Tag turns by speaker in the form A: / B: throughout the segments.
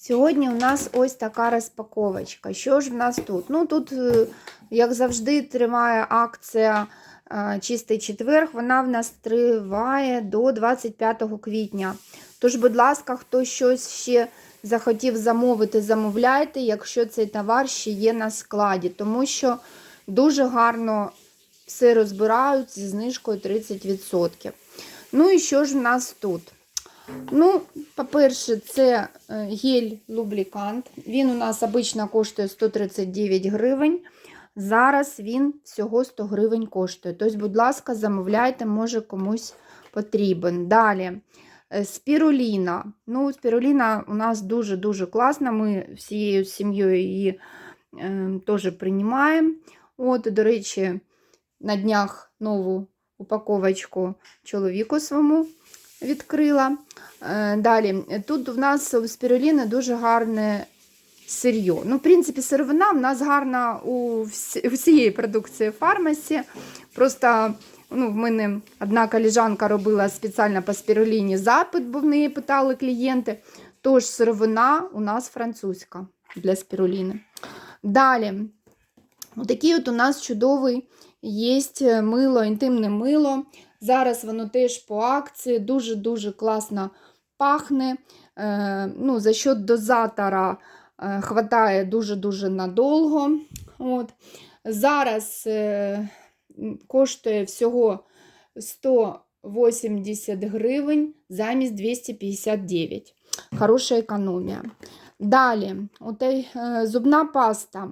A: Сьогодні у нас ось така розпаковочка. Що ж в нас тут? Ну, тут, е, як завжди, триває акція е, Чистий четверг. Вона в нас триває до 25 квітня. Тож, будь ласка, хто щось ще захотів замовити, замовляйте, якщо цей товар ще є на складі, тому що дуже гарно все розбирають зі знижкою 30%. Ну і що ж в нас тут? Ну, по-перше, це е, гель-лублікант. Він у нас обично коштує 139 гривень. Зараз він всього 100 гривень коштує. Тобто, будь ласка, замовляйте, може комусь потрібен. Далі. е, Спіруліна. Ну, спіруліна у нас дуже-дуже класна. Ми всією сім'єю її е, теж приймаємо. От, до речі, на днях нову упаковочку чоловіку своєму відкрила. Е, Далі, тут в нас у спіруліни дуже гарне сир'є. Ну, в принципі, сировина в нас гарна у всієї продукції фармасі. Просто ну, в мене одна коліжанка робила спеціально по спіруліні запит, бо в неї питали клієнти. Тож сировина у нас французька для спіруліни. Далі, отакий от у нас чудовий є мило, інтимне мило. Зараз воно теж по акції, дуже-дуже класно пахне. Е, ну, За счет дозатора е, хватає дуже-дуже надовго. От. Зараз е, коштує всього 180 гривень замість 259. Хороша економія. Далі, отей, е, зубна паста.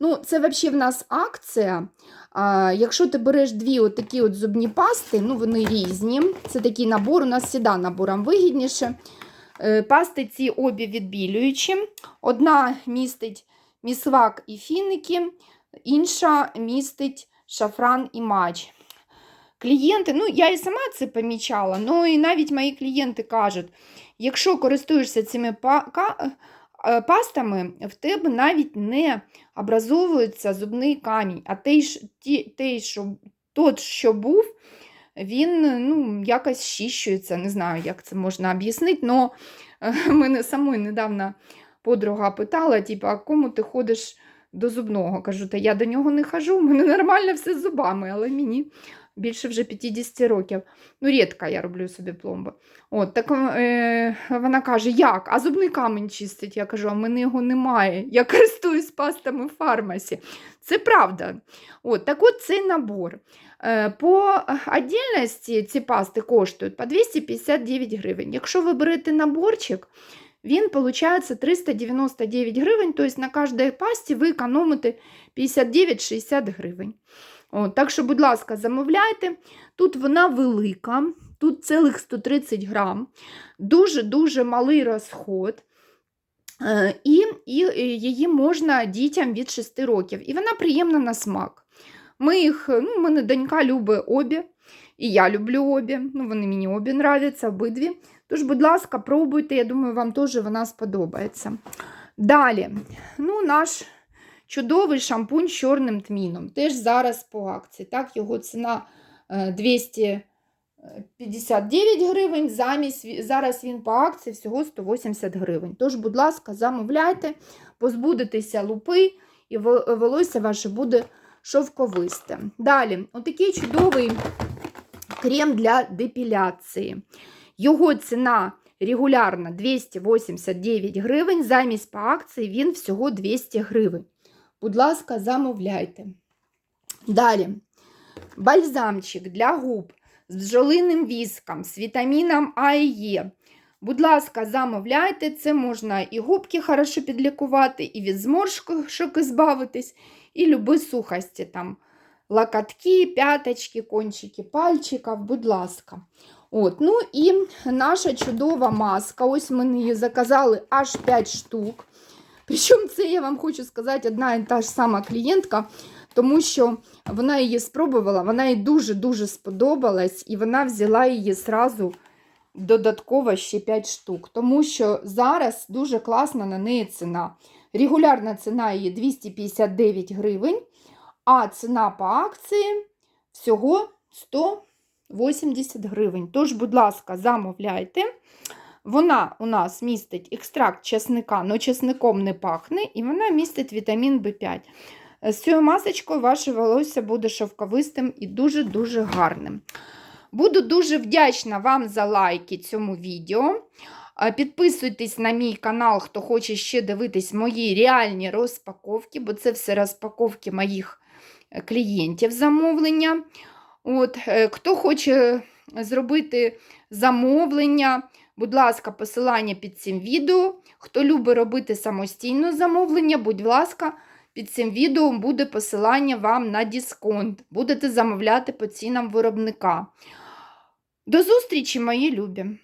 A: Ну, Це взагалі в нас акція. А, якщо ти береш дві такі зубні пасти, ну вони різні. Це такий набор, у нас завжди набором вигідніше. Е, Пасти ці обі відбілюючі. Одна містить місвак і фіники, інша містить шафран і мач. Клієнти, ну я і сама це помічала, ну і навіть мої клієнти кажуть, якщо користуєшся цими пастами, в тебе навіть не образовується зубний камінь, а той, що, тот, що був, він ну, якось щищується. Не знаю, як це можна об'яснити, але мене самої недавно подруга питала, типу, а кому ти ходиш до зубного? Кажу, та я до нього не хожу, в мене нормально все з зубами, але мені більше вже 50 років. Ну, рідко я роблю собі пломби. От, так е, вона каже, як? А зубний камінь чистить? Я кажу, а в мене його немає. Я користуюсь пастами в фармасі. Це правда. От, так от цей набор. Е, По віддільності ці пасти коштують по 259 гривень. Якщо ви берете наборчик, він виходить 399 гривень, тобто на кожній пасті ви економите 59-60 гривень. От, так що, будь ласка, замовляйте. Тут вона велика, тут цілих 130 грам, дуже-дуже малий розход. Е, І, і її можна дітям від 6 років. І вона приємна на смак. Ми їх, ну, в мене донька любить обі, і я люблю обі. Ну, вони мені обі нравляться, обидві. Тож, будь ласка, пробуйте, я думаю, вам теж вона сподобається. Далі, ну, наш чудовий шампунь з чорним тміном. Теж зараз по акції. Так, його ціна е, 259 гривень, замість, зараз він по акції всього 180 гривень. Тож, будь ласка, замовляйте, позбудетеся лупи, і волосся ваше буде шовковисте. Далі, отакий чудовий крем для депіляції. Його ціна регулярна 289 гривень, замість по акції він всього 200 гривень. Будь ласка, замовляйте. Далі, бальзамчик для губ з бджолиним віском, з вітаміном А і Е. Будь ласка, замовляйте, це можна і губки хорошо підлікувати, і від зморшок збавитись, і люби сухості, там локотки, п'яточки, кончики пальчиків, будь ласка. От, ну і наша чудова маска. Ось ми її заказали аж 5 штук. Причому це я вам хочу сказати одна і та ж сама клієнтка, тому що вона її спробувала, вона їй дуже-дуже сподобалась, і вона взяла її зразу додатково ще 5 штук. Тому що зараз дуже класна на неї ціна. Регулярна ціна її 259 гривень, а ціна по акції всього 180 гривень. Тож, будь ласка, замовляйте. Вона у нас містить екстракт чесника, але чесником не пахне, і вона містить вітамін В5. З цією масочкою ваше волосся буде шовковистим і дуже-дуже гарним. Буду дуже вдячна вам за лайки цьому відео. Підписуйтесь на мій канал, хто хоче ще дивитись мої реальні розпаковки, бо це все розпаковки моїх е, клієнтів замовлення. От, е, Хто хоче зробити замовлення, будь ласка, посилання під цим відео. Хто любить робити самостійно замовлення, будь ласка, під цим відео буде посилання вам на дисконт. Будете замовляти по цінам виробника. До зустрічі, мої любі!